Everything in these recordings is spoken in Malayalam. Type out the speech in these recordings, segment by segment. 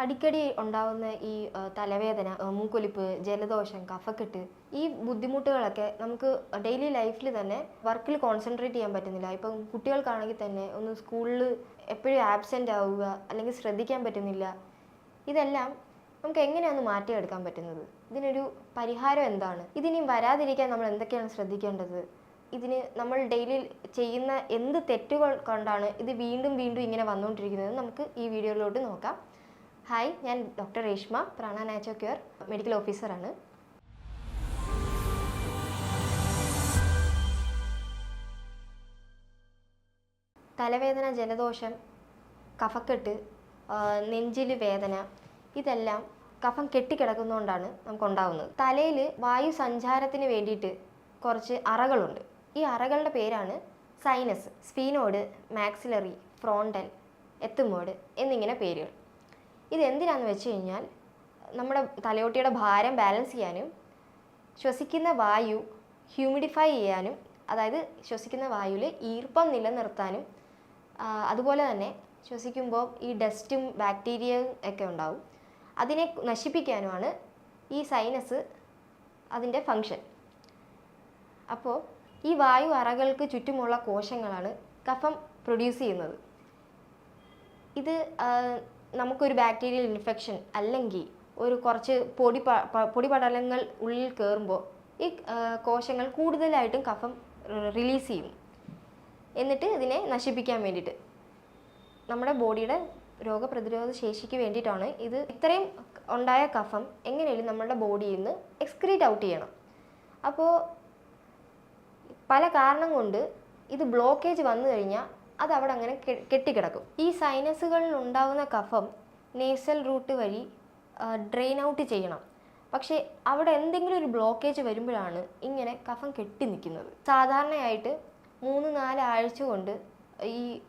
അടിക്കടി ഉണ്ടാവുന്ന ഈ തലവേദന മൂക്കൊലിപ്പ് ജലദോഷം കഫക്കെട്ട് ഈ ബുദ്ധിമുട്ടുകളൊക്കെ നമുക്ക് ഡെയിലി ലൈഫിൽ തന്നെ വർക്കിൽ കോൺസെൻട്രേറ്റ് ചെയ്യാൻ പറ്റുന്നില്ല. ഇപ്പം കുട്ടികൾക്കാണെങ്കിൽ തന്നെ ഒന്ന് സ്കൂളിൽ എപ്പോഴും ആബ്സെന്റ് ആവുക അല്ലെങ്കിൽ ശ്രദ്ധിക്കാൻ പറ്റുന്നില്ല. ഇതെല്ലാം നമുക്ക് എങ്ങനെയാണ് മാറ്റിയെടുക്കാൻ പറ്റുന്നത്? ഇതിനൊരു പരിഹാരം എന്താണ്? ഇതിനി വരാതിരിക്കാൻ നമ്മൾ എന്തൊക്കെയാണ് ശ്രദ്ധിക്കേണ്ടത്? ഇതിന് നമ്മൾ ഡെയിലി ചെയ്യുന്ന എന്ത് തെറ്റുകൾ കൊണ്ടാണ് ഇത് വീണ്ടും വീണ്ടും ഇങ്ങനെ വന്നുകൊണ്ടിരിക്കുന്നത് നമുക്ക് ഈ വീഡിയോയിലോട്ട് നോക്കാം. ഹായ് ഞാൻ ഡോക്ടർ രേഷ്മ പ്രാണ നാച്ചോ ക്യൂർ മെഡിക്കൽ ഓഫീസറാണ് തലവേദന ജലദോഷം കഫക്കെട്ട് നെഞ്ചിൽ വേദന ഇതെല്ലാം കഫം കെട്ടിക്കിടക്കുന്നതുകൊണ്ടാണ് നമുക്കുണ്ടാവുന്നത്. തലയിൽ വായു സഞ്ചാരത്തിന് വേണ്ടിയിട്ട് കുറച്ച് അറകളുണ്ട്. ഈ അറകളുടെ പേരാണ് sinus sphenoid maxillary frontal ethmoid എന്നിങ്ങനെ പേരുകൾ. ഇത് എന്തിനാന്ന് വെച്ച് കഴിഞ്ഞാൽ നമ്മുടെ തലയോട്ടിയുടെ ഭാരം ബാലൻസ് ചെയ്യാനും ശ്വസിക്കുന്ന വായു ഹ്യൂമിഡിഫൈ ചെയ്യാനും അതായത് ശ്വസിക്കുന്ന വായുവിൽ ഈർപ്പം നിലനിർത്താനും അതുപോലെ തന്നെ ശ്വസിക്കുമ്പോൾ ഈ ഡസ്റ്റും ബാക്ടീരിയയും ഒക്കെ ഉണ്ടാവും. അതിനെ നശിപ്പിക്കാനുമാണ് ഈ സൈനസ് അതിന്റെ ഫങ്ഷൻ അപ്പോൾ ഈ വായു അറകൾക്ക് ചുറ്റുമുള്ള കോശങ്ങളാണ് കഫം പ്രൊഡ്യൂസ് ചെയ്യുന്നത്. ഇത് നമുക്കൊരു ബാക്ടീരിയൽ ഇൻഫെക്ഷൻ അല്ലെങ്കിൽ ഒരു കുറച്ച് പൊടി പൊടി പടലങ്ങൾ ഉള്ളിൽ കയറുമ്പോൾ ഈ കോശങ്ങൾ കൂടുതലായിട്ടും കഫം റിലീസ് ചെയ്യും. എന്നിട്ട് ഇതിനെ നശിപ്പിക്കാൻ വേണ്ടിയിട്ട്. നമ്മുടെ ബോഡിയുടെ രോഗപ്രതിരോധ ശേഷിക്ക് വേണ്ടിയിട്ടാണ് ഇത് ഇത്രയും ഉണ്ടായ കഫം എങ്ങനെയും നമ്മുടെ ബോഡിയിൽ നിന്ന് എക്സ്ക്രീറ്റ് ഔട്ട് ചെയ്യണം. അപ്പോൾ പല കാരണം കൊണ്ട് ഇത് ബ്ലോക്കേജ് വന്നു കഴിഞ്ഞാൽ അത് അവിടെ അങ്ങനെ കെട്ടിക്കിടക്കും. ഈ സൈനസുകളിൽ ഉണ്ടാകുന്ന കഫം നേസൽ റൂട്ട് വഴി ഡ്രെയിൻ ഔട്ട് ചെയ്യണം. പക്ഷേ അവിടെ എന്തെങ്കിലും ഒരു ബ്ലോക്കേജ് വരുമ്പോഴാണ് ഇങ്ങനെ കഫം കെട്ടി നിൽക്കുന്നത്. സാധാരണയായിട്ട് മൂന്ന് നാല് ആഴ്ച കൊണ്ട് ഈ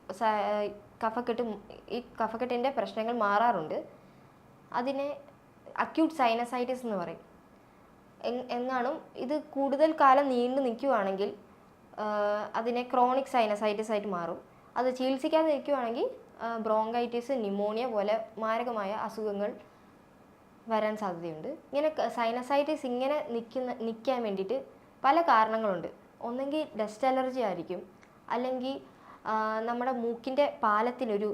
കഫക്കെട്ട് ഈ കഫക്കെട്ടിന്റെ പ്രശ്നങ്ങൾ മാറാറുണ്ട്. അതിനെ അക്യൂട്ട് സൈനസൈറ്റിസ് എന്ന് പറയും. എന്നാണ് ഇത് കൂടുതൽ കാലം നീണ്ടു നിൽക്കുവാണെങ്കിൽ അതിനെ ക്രോണിക് സൈനസൈറ്റിസ് ആയിട്ട് മാറും. അത് ചികിത്സിക്കാതെ ഇരിക്കുവാണെങ്കിൽ ബ്രോങ്കൈറ്റിസ് ന്യൂമോണിയ പോലെ മാരകമായ അസുഖങ്ങൾ വരാൻ സാധ്യതയുണ്ട്. ഇങ്ങനെ സൈനസൈറ്റിസ് ഇങ്ങനെ നിൽക്കുന്ന നിൽക്കാൻ വേണ്ടിയിട്ട് പല കാരണങ്ങളുണ്ട്. ഒന്നെങ്കിൽ ഡസ്റ്റ് അലർജി ആയിരിക്കും. അല്ലെങ്കിൽ നമ്മുടെ മൂക്കിന്റെ പാലത്തിനൊരു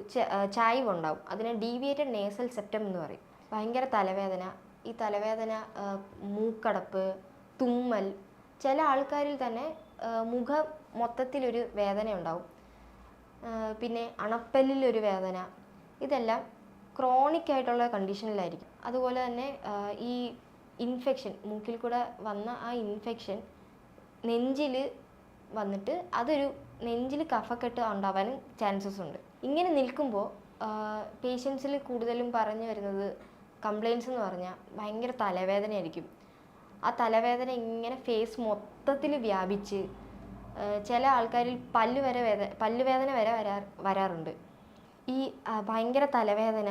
ചായ്വ് ഉണ്ടാവും അതിനെ ഡീവിയേറ്റഡ് നേസൽ സെപ്റ്റം എന്ന് പറയും. ഭയങ്കര തലവേദന. ഈ തലവേദന മൂക്കടപ്പ് തുമ്മൽ ചില ആൾക്കാരിൽ തന്നെ മുഖം മൊത്തത്തിലൊരു വേദന ഉണ്ടാവും പിന്നെ അണപ്പല്ലിലൊരു വേദന. ഇതെല്ലാം ക്രോണിക് ആയിട്ടുള്ള കണ്ടീഷനിലായിരിക്കും അതുപോലെ തന്നെ ഈ ഇൻഫെക്ഷൻ മൂക്കിൽ കൂടെ വന്ന ആ ഇൻഫെക്ഷൻ നെഞ്ചിൽ വന്നിട്ട് അതൊരു നെഞ്ചിൽ കഫക്കെട്ട് ഉണ്ടാവാനും ചാൻസസ് ഉണ്ട്. ഇങ്ങനെ നിൽക്കുമ്പോൾ പേഷ്യൻസിൽ കൂടുതലും പറഞ്ഞു വരുന്നത് കംപ്ലയിൻസ് എന്ന് പറഞ്ഞാൽ ഭയങ്കര തലവേദനയായിരിക്കും. ആ തലവേദന ഇങ്ങനെ ഫേസ് മൊത്തത്തിൽ വ്യാപിച്ച് ചില ആൾക്കാരിൽ പല്ല് വരെ വേദന പല്ലുവേദന വരെ വരാ വരാറുണ്ട്. ഈ ഭയങ്കര തലവേദന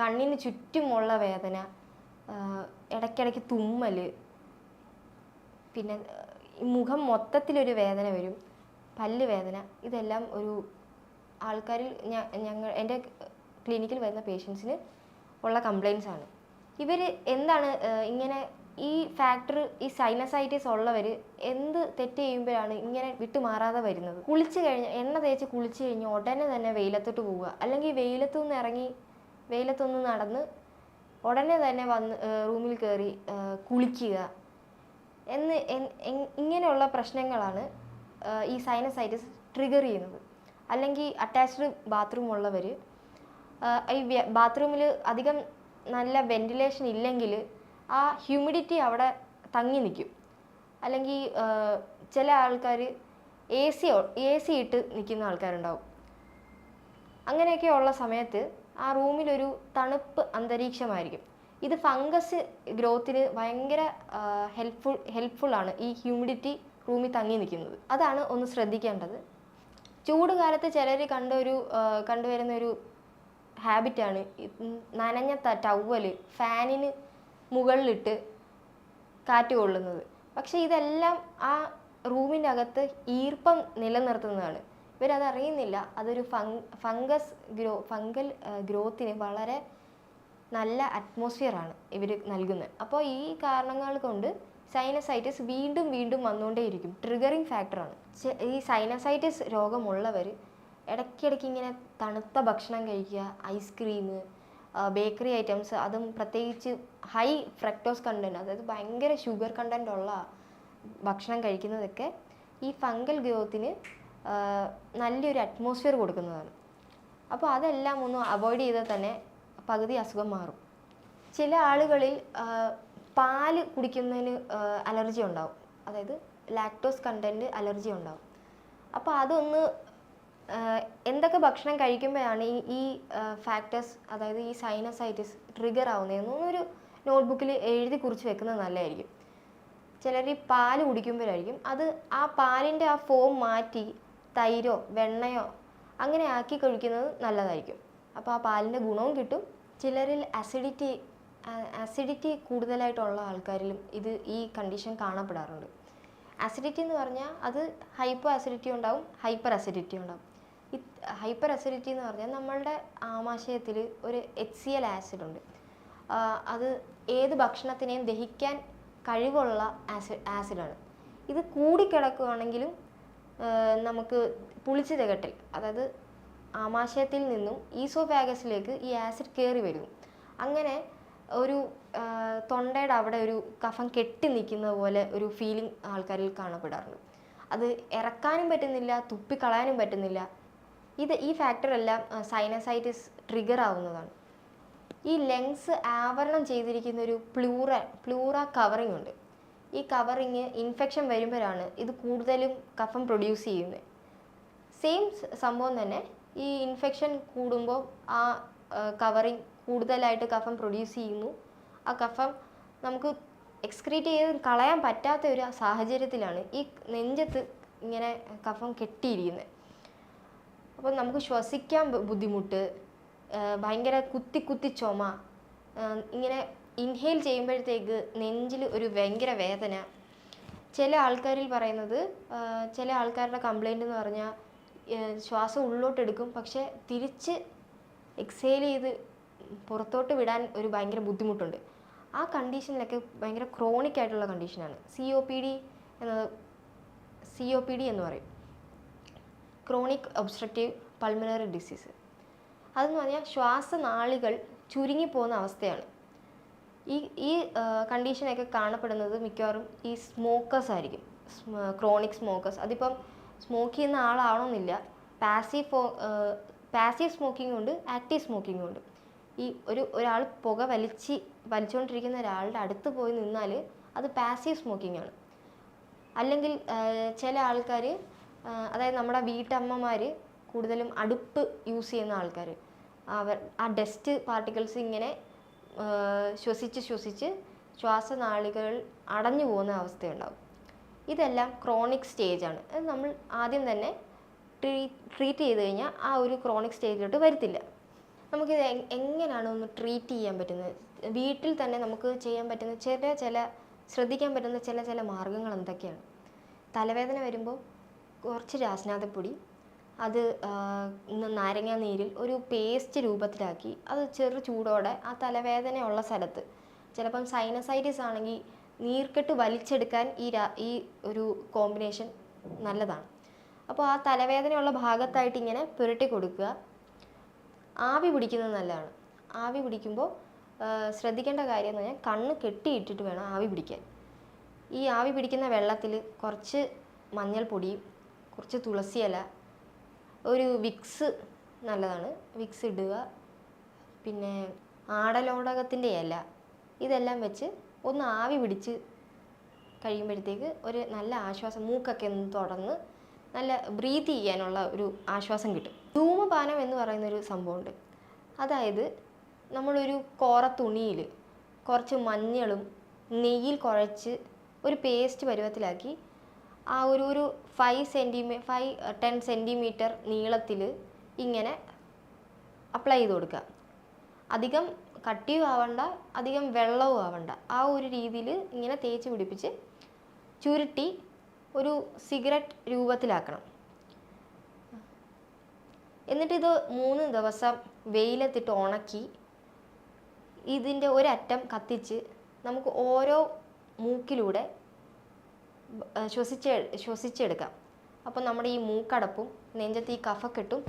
കണ്ണിന് ചുറ്റുമുള്ള വേദന ഇടയ്ക്കിടയ്ക്ക് തുമ്മൽ പിന്നെ മുഖം മൊത്തത്തിലൊരു വേദന വരും പല്ല് വേദന ഇതെല്ലാം ഒരു ആൾക്കാരിൽ ഞങ്ങൾ എന്റെ ക്ലിനിക്കിൽ വരുന്ന പേഷ്യൻസിന് ഉള്ള കംപ്ലയിൻസ് ആണ് ഇവർ എന്താണ് ഇങ്ങനെ ഈ ഫാക്ടർ ഈ സൈനസൈറ്റിസ് ഉള്ളവർ എന്ത് തെറ്റ് ചെയ്യുമ്പോഴാണ് ഇങ്ങനെ വിട്ടുമാറാതെ വരുന്നത്? കുളിച്ച് കഴിഞ്ഞ് എണ്ണ തേച്ച് കുളിച്ച് കഴിഞ്ഞ് ഉടനെ തന്നെ വെയിലത്തോട്ട് പോവുക. അല്ലെങ്കിൽ വെയിലത്തു നിന്ന് ഇറങ്ങി വെയിലത്തൊന്ന് നടന്ന് ഉടനെ തന്നെ വന്ന് റൂമിൽ കയറി കുളിക്കുക. എന്ന് ഇങ്ങനെയുള്ള പ്രശ്നങ്ങളാണ് ഈ സൈനസൈറ്റിസ് ട്രിഗർ ചെയ്യുന്നത്. അല്ലെങ്കിൽ അറ്റാച്ച്ഡ് ബാത്റൂം ഉള്ളവർ ഈ ബാത്റൂമിൽ അധികം നല്ല വെന്റിലേഷൻ ഇല്ലെങ്കിൽ ആ ഹ്യൂമിഡിറ്റി അവിടെ തങ്ങി നിൽക്കും. അല്ലെങ്കിൽ ചില ആൾക്കാർ എ സി എ സി ഇട്ട് നിൽക്കുന്ന ആൾക്കാരുണ്ടാവും. അങ്ങനെയൊക്കെ ഉള്ള സമയത്ത് ആ റൂമിലൊരു തണുപ്പ് അന്തരീക്ഷമായിരിക്കും. ഇത് ഫംഗസ് ഗ്രോത്തിന് ഭയങ്കര ഹെൽപ്ഫുൾ ആണ് ഈ ഹ്യൂമിഡിറ്റി റൂമിൽ തങ്ങി നിൽക്കുന്നത്. അതാണ് ഒന്ന് ശ്രദ്ധിക്കേണ്ടത്. ചൂട് കാലത്ത് ചിലർ കണ്ട ഒരു കണ്ടുവരുന്ന ഒരു ഹാബിറ്റാണ് നനഞ്ഞ ടവൽ ഫാനിന് മുകളിലിട്ട് കാറ്റ് കൊള്ളുന്നത്. പക്ഷെ ഇതെല്ലാം ആ റൂമിന്റെ അകത്ത് ഈർപ്പം നിലനിർത്തുന്നതാണ്. ഇവരതറിയുന്നില്ല അതൊരു ഫങ് ഫംഗസ് ഗ്രോ ഫംഗൽ ഗ്രോത്തിന് വളരെ നല്ല അറ്റ്മോസ്ഫിയറാണ് ഇവർ നൽകുന്നത് അപ്പോൾ ഈ കാരണങ്ങൾ കൊണ്ട് സൈനസൈറ്റിസ് വീണ്ടും വീണ്ടും വന്നുകൊണ്ടേയിരിക്കും ട്രിഗറിങ് ഫാക്ടറാണ് ഈ സൈനസൈറ്റിസ് രോഗമുള്ളവർ ഇടയ്ക്കിടയ്ക്ക് ഇങ്ങനെ തണുത്ത ഭക്ഷണം കഴിക്കുക ഐസ്ക്രീം ബേക്കറി ഐറ്റംസ് അതും പ്രത്യേകിച്ച് ഹൈ ഫ്രക്ടോസ് കണ്ടന്റ് അതായത് ഭയങ്കര ഷുഗർ കണ്ടന്റ് ഉള്ള ഭക്ഷണം കഴിക്കുന്നതൊക്കെ ഈ ഫംഗൽ ഗ്രോത്തിന് നല്ലൊരു അറ്റ്മോസ്ഫിയർ കൊടുക്കുന്നതാണ്. അപ്പോൾ അതെല്ലാം ഒന്ന് അവോയ്ഡ് ചെയ്താൽ തന്നെ പകുതി അസുഖം മാറും. ചില ആളുകളിൽ പാൽ കുടിക്കുന്നതിന് അലർജി ഉണ്ടാവും. അതായത് ലാക്ടോസ് കണ്ടന്റ് അലർജി ഉണ്ടാവും. അപ്പോൾ അതൊന്ന് എന്തൊക്കെ ഭക്ഷണം കഴിക്കുമ്പോഴാണ് ഈ ഈ ഫാക്ടേഴ്സ് അതായത് ഈ സൈനസൈറ്റിസ് ട്രിഗർ ആവുന്നതെന്ന് ഒരു നോട്ട്ബുക്കിൽ എഴുതി കുറിച്ച് വെക്കുന്നത് നല്ലതായിരിക്കും. ചിലർ ഈ പാൽ കുടിക്കുമ്പോഴായിരിക്കും അത് ആ പാലിന്റെ ആ ഫോം മാറ്റി തൈരോ വെണ്ണയോ അങ്ങനെ ആക്കി കഴിക്കുന്നത് നല്ലതായിരിക്കും. അപ്പോൾ ആ പാലിന്റെ ഗുണവും കിട്ടും. ചിലരിൽ അസിഡിറ്റി അസിഡിറ്റി കൂടുതലായിട്ടുള്ള ആൾക്കാരിലും ഇത് ഈ കണ്ടീഷൻ കാണപ്പെടാറുണ്ട്. അസിഡിറ്റി എന്ന് പറഞ്ഞാൽ അത് ഹൈപ്പോ അസിഡിറ്റി ഉണ്ടാവും ഹൈപ്പർ അസിഡിറ്റി ഉണ്ടാവും. ഹൈപ്പർ അസിഡിറ്റി എന്ന് പറഞ്ഞാൽ നമ്മളുടെ ആമാശയത്തിൽ ഒരു എച്ച് സി എൽ ആസിഡ് ഉണ്ട്. അത് ഏത് ഭക്ഷണത്തിനെയും ദഹിക്കാൻ കഴിവുള്ള ആസിഡ് ആസിഡാണ്. ഇത് കൂടിക്കിടക്കുകയാണെങ്കിലും നമുക്ക് പുളിച്ചു തികട്ടൽ അതായത് ആമാശയത്തിൽ നിന്നും ഈസോഫാഗസിലേക്ക് ഈ ആസിഡ് കയറി വരും. അങ്ങനെ ഒരു തൊണ്ടയുടെ അവിടെ ഒരു കഫം കെട്ടി നിൽക്കുന്ന പോലെ ഒരു ഫീലിംഗ് ആൾക്കാരിൽ കാണപ്പെടാറുണ്ട്. അത് ഇറക്കാനും പറ്റുന്നില്ല തുപ്പിക്കളയാനും പറ്റുന്നില്ല. ഇത് ഈ ഫാക്ടറെല്ലാം സൈനസൈറ്റിസ് ട്രിഗർ ആവുന്നതാണ്. ഈ ലെങ്സ് ആവരണം ചെയ്തിരിക്കുന്ന ഒരു പ്ലൂറ പ്ലൂറ കവറിംഗ് ഉണ്ട്. ഈ കവറിങ് ഇൻഫെക്ഷൻ വരുമ്പോഴാണ് ഇത് കൂടുതലും കഫം പ്രൊഡ്യൂസ് ചെയ്യുന്നത്. സെയിം സംഭവം തന്നെ ഈ ഇൻഫെക്ഷൻ കൂടുമ്പോൾ ആ കവറിങ് കൂടുതലായിട്ട് കഫം പ്രൊഡ്യൂസ് ചെയ്യുന്നു. ആ കഫം നമുക്ക് എക്സ്ക്രീറ്റ് ചെയ്ത് കളയാൻ പറ്റാത്ത ഒരു സാഹചര്യത്തിലാണ് ഈ നെഞ്ചത്ത് ഇങ്ങനെ കഫം കെട്ടിയിരിക്കുന്നത്. അപ്പോൾ നമുക്ക് ശ്വസിക്കാൻ ബുദ്ധിമുട്ട് ഭയങ്കര കുത്തി കുത്തി ചുമ ഇങ്ങനെ ഇൻഹെയിൽ ചെയ്യുമ്പോഴത്തേക്ക് നെഞ്ചിൽ ഒരു ഭയങ്കര വേദന. ചില ആൾക്കാരിൽ പറയുന്നത് ചില ആൾക്കാരുടെ കംപ്ലൈന്റ് എന്ന് പറഞ്ഞാൽ ശ്വാസം ഉള്ളോട്ട് എടുക്കും പക്ഷേ തിരിച്ച് എക്സേൽ ചെയ്ത് പുറത്തോട്ട് വിടാൻ ഒരു ഭയങ്കര ബുദ്ധിമുട്ടുണ്ട്. ആ കണ്ടീഷനിലൊക്കെ ഭയങ്കര ക്രോണിക് ആയിട്ടുള്ള കണ്ടീഷനാണ് സി ഒ പി ഡി എന്നത് സി ഒ പി ഡി എന്ന് പറയും. ക്രോണിക് ഒബ്സ്ട്രക്റ്റീവ് പൾമിനറി ഡിസീസ് അതെന്ന് പറഞ്ഞാൽ ശ്വാസനാളികൾ ചുരുങ്ങിപ്പോകുന്ന അവസ്ഥയാണ്. ഈ ഈ കണ്ടീഷനൊക്കെ കാണപ്പെടുന്നത് മിക്കവാറും ഈ സ്മോക്കേഴ്സ് ആയിരിക്കും. Chronic smokers. അതിപ്പം സ്മോക്ക് ചെയ്യുന്ന ആളാവണമെന്നില്ല. പാസീവ് ഫോ പാസീവ് സ്മോക്കിംഗ് ഉണ്ട് ആക്റ്റീവ് സ്മോക്കിംഗ് ഉണ്ട്. ഈ ഒരു ഒരാൾ പുക വലിച്ച് വലിച്ചുകൊണ്ടിരിക്കുന്ന ഒരാളുടെ അടുത്ത് പോയി നിന്നാൽ അത് പാസീവ് സ്മോക്കിംഗ് ആണ് അല്ലെങ്കിൽ ചില ആൾക്കാർ അതായത് നമ്മുടെ വീട്ടമ്മമാർ കൂടുതലും അടുപ്പ് യൂസ് ചെയ്യുന്ന ആൾക്കാർ അവർ ആ ഡസ്റ്റ് പാർട്ടിക്കിൾസ് ഇങ്ങനെ ശ്വസിച്ച് ശ്വസിച്ച് ശ്വാസനാളികൾ അടഞ്ഞു പോകുന്ന അവസ്ഥയുണ്ടാവും. ഇതെല്ലാം ക്രോണിക് സ്റ്റേജ് ആണ്. അത് നമ്മൾ ആദ്യം തന്നെ ട്രീ ട്രീറ്റ് ചെയ്ത് കഴിഞ്ഞാൽ ആ ഒരു ക്രോണിക് സ്റ്റേജിലോട്ട് വരത്തില്ല. നമുക്കിത് എങ്- എങ്ങനെയാണ് ഒന്ന് ട്രീറ്റ് ചെയ്യാൻ പറ്റുന്നത്? വീട്ടിൽ തന്നെ നമുക്ക് ചെയ്യാൻ പറ്റുന്ന ചില ചില ശ്രദ്ധിക്കാൻ പറ്റുന്ന ചില ചില മാർഗങ്ങൾ എന്തൊക്കെയാണ്? തലവേദന വരുമ്പോൾ കുറച്ച് രാസനാഥപ്പൊടി അത് നാരങ്ങ നീരിൽ ഒരു പേസ്റ്റ് രൂപത്തിലാക്കി. അത് ചെറു ചൂടോടെ ആ തലവേദനയുള്ള സ്ഥലത്ത്. ചിലപ്പം സൈനസൈറ്റിസ് ആണെങ്കിൽ നീർക്കെട്ട് വലിച്ചെടുക്കാൻ ഈ ഈ ഒരു കോമ്പിനേഷൻ നല്ലതാണ്. അപ്പോൾ ആ തലവേദനയുള്ള ഭാഗത്തായിട്ട് ഇങ്ങനെ പുരട്ടി കൊടുക്കുക. ആവി പിടിക്കുന്നത് നല്ലതാണ്. ആവി പിടിക്കുമ്പോൾ ശ്രദ്ധിക്കേണ്ട കാര്യം എന്ന് പറഞ്ഞാൽ കണ്ണ് കെട്ടിയിട്ടിട്ട് വേണം ആവി പിടിക്കാൻ. ഈ ആവി പിടിക്കുന്ന വെള്ളത്തിൽ കുറച്ച് മഞ്ഞൾപ്പൊടിയും കുറച്ച് തുളസി ഇല ഒരു വിക്സ് നല്ലതാണ്. വിക്സ് ഇടുക. പിന്നെ ആടലോടകത്തിന്റെ ഇല. ഇതെല്ലാം വെച്ച് ഒന്ന് ആവി പിടിച്ച് കഴിയുമ്പോഴത്തേക്ക് ഒരു നല്ല ആശ്വാസം മൂക്കൊക്കെ ഒന്ന് തുടർന്ന് നല്ല ബ്രീത്ത് ചെയ്യാനുള്ള ഒരു ആശ്വാസം കിട്ടും. ധൂമപാനം എന്ന് പറയുന്നൊരു സംഭവമുണ്ട്. അതായത് നമ്മളൊരു കോറ തുണിയിൽ കുറച്ച് മഞ്ഞളും നെയ്യിൽ കുഴച്ച് ഒരു പേസ്റ്റ് പരുവത്തിലാക്കി ആ ഒരു ഒരു ഫൈവ് സെന്റിമീ ഫൈവ് ടെൻ സെന്റിമീറ്റർ നീളത്തിൽ ഇങ്ങനെ അപ്ലൈ ചെയ്ത് കൊടുക്കുക. അധികം കട്ടിയും ആവണ്ട അധികം വെള്ളവും ആവണ്ട. ആ ഒരു രീതിയിൽ ഇങ്ങനെ തേച്ച് പിടിപ്പിച്ച് ചുരുട്ടി ഒരു സിഗരറ്റ് രൂപത്തിലാക്കണം. എന്നിട്ടിത് മൂന്ന് ദിവസം വെയിലത്തിട്ട് ഉണക്കി ഇതിന്റെ ഒരറ്റം കത്തിച്ച് നമുക്ക് ഓരോ മൂക്കിലൂടെ ശ്വസിച്ച് ശ്വസിച്ചെടുക്കാം. അപ്പോൾ നമ്മുടെ ഈ മൂക്കടപ്പും നെഞ്ചത്ത് ഈ കഫക്കെട്ടും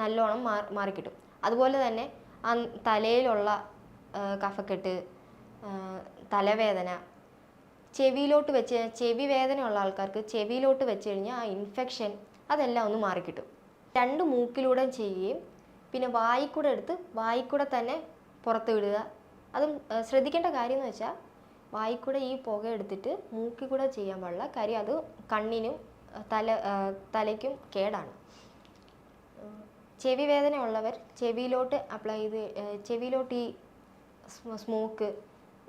നല്ലോണം മാ മാറിക്കിട്ടും. അതുപോലെ തന്നെ ആ തലയിലുള്ള കഫക്കെട്ട് തലവേദന ചെവിയിലോട്ട് വെച്ച് ചെവി വേദനയുള്ള ആൾക്കാർക്ക് ചെവിയിലോട്ട് വെച്ച് കഴിഞ്ഞാൽ ആ ഇൻഫെക്ഷൻ അതെല്ലാം ഒന്ന് മാറിക്കിട്ടും. രണ്ട് മൂക്കിലൂടെ ചെയ്യുകയും പിന്നെ വായിക്കൂടെ എടുത്ത് വായിക്കൂടെ തന്നെ പുറത്ത് വിടുക. അതും ശ്രദ്ധിക്കേണ്ട കാര്യം എന്ന് വെച്ചാൽ വായിക്കൂടെ ഈ പുക എടുത്തിട്ട് മൂക്കിൽ കൂടെ ചെയ്യാൻ പാടില്ല. കാര്യം അത് കണ്ണിനും തല തലയ്ക്കും കേടാണ്. ചെവി വേദന ഉള്ളവർ ചെവിയിലോട്ട് അപ്ലൈ ചെയ്ത് ചെവിയിലോട്ട് ഈ സ്മോക്ക്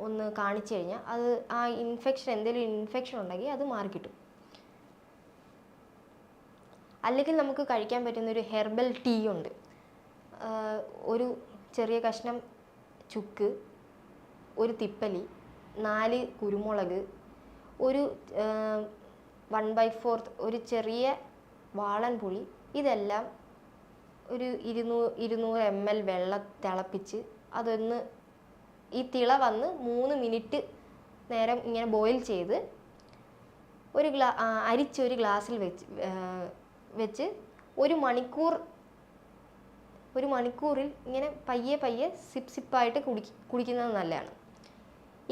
ഒന്ന് കാണിച്ചു കഴിഞ്ഞാൽ അത് ആ ഇൻഫെക്ഷൻ എന്തെങ്കിലും ഇൻഫെക്ഷൻ ഉണ്ടെങ്കിൽ അത് മാറിക്കിട്ടും അല്ലെങ്കിൽ നമുക്ക് കഴിക്കാൻ പറ്റുന്ന ഒരു ഹെർബൽ ടീ ഉണ്ട്. ഒരു ചെറിയ കഷ്ണം ചുക്ക് ഒരു തിപ്പലി നാല് കുരുമുളക് ഒരു വൺ ബൈ ഫോർത്ത് ഒരു ചെറിയ വാളൻ പുളി ഇതെല്ലാം ഒരു ഇരുന്നൂ ഇരുന്നൂറ് എം എൽ വെള്ളം തിളപ്പിച്ച് അതൊന്ന് ഈ തിള വന്ന് മൂന്ന് മിനിറ്റ് നേരം ഇങ്ങനെ ബോയിൽ ചെയ്ത് ഒരു ഗ്ലാ അരിച്ച് ഒരു ഗ്ലാസ്സിൽ വെച്ച് വെച്ച് ഒരു മണിക്കൂർ ഒരു മണിക്കൂറിൽ ഇങ്ങനെ പയ്യെ പയ്യെ സിപ്പ് സിപ്പായിട്ട് കുടി കുടിക്കുന്നത് നല്ലതാണ്.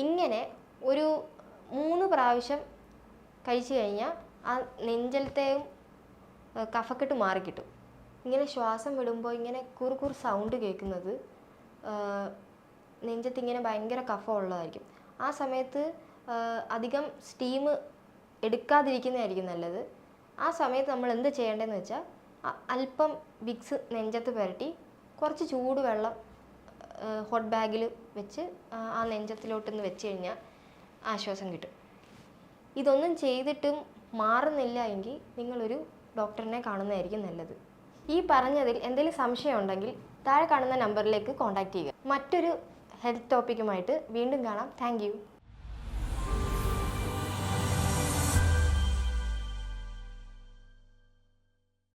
ഇങ്ങനെ ഒരു മൂന്ന് പ്രാവശ്യം കഴിച്ചു കഴിഞ്ഞാൽ ആ നെഞ്ചലത്തെയും കഫക്കെട്ട് മാറിക്കിട്ടും. ഇങ്ങനെ ശ്വാസം വിടുമ്പോൾ ഇങ്ങനെ കുറുകുറു സൗണ്ട് കേൾക്കുന്നത് നെഞ്ചത്ത് ഇങ്ങനെ ഭയങ്കര കഫം ഉള്ളതായിരിക്കും. ആ സമയത്ത് അധികം സ്റ്റീം എടുക്കാതിരിക്കുന്നതായിരിക്കും നല്ലത്. ആ സമയത്ത് നമ്മൾ എന്ത് ചെയ്യേണ്ടതെന്ന് വെച്ചാൽ അല്പം വിക്സ് നെഞ്ചത്ത് പുരട്ടി കുറച്ച് ചൂടുവെള്ളം ഹോട്ട് ബാഗിൽ വെച്ച് ആ, നെഞ്ചത്തിലോട്ടൊന്ന് വെച്ച് കഴിഞ്ഞാൽ ആശ്വാസം കിട്ടും. ഇതൊന്നും ചെയ്തിട്ടും മാറുന്നില്ല എങ്കിൽ നിങ്ങളൊരു ഡോക്ടറിനെ കാണുന്നതായിരിക്കും നല്ലത്. ഈ പറഞ്ഞതിൽ എന്തെങ്കിലും സംശയം ഉണ്ടെങ്കിൽ താഴെ കാണുന്ന നമ്പറിലേക്ക് കോൺടാക്റ്റ് ചെയ്യുക. മറ്റൊരു ഹെൽത്ത് ടോപ്പിക്കുമായിട്ട് വീണ്ടും കാണാം. താങ്ക്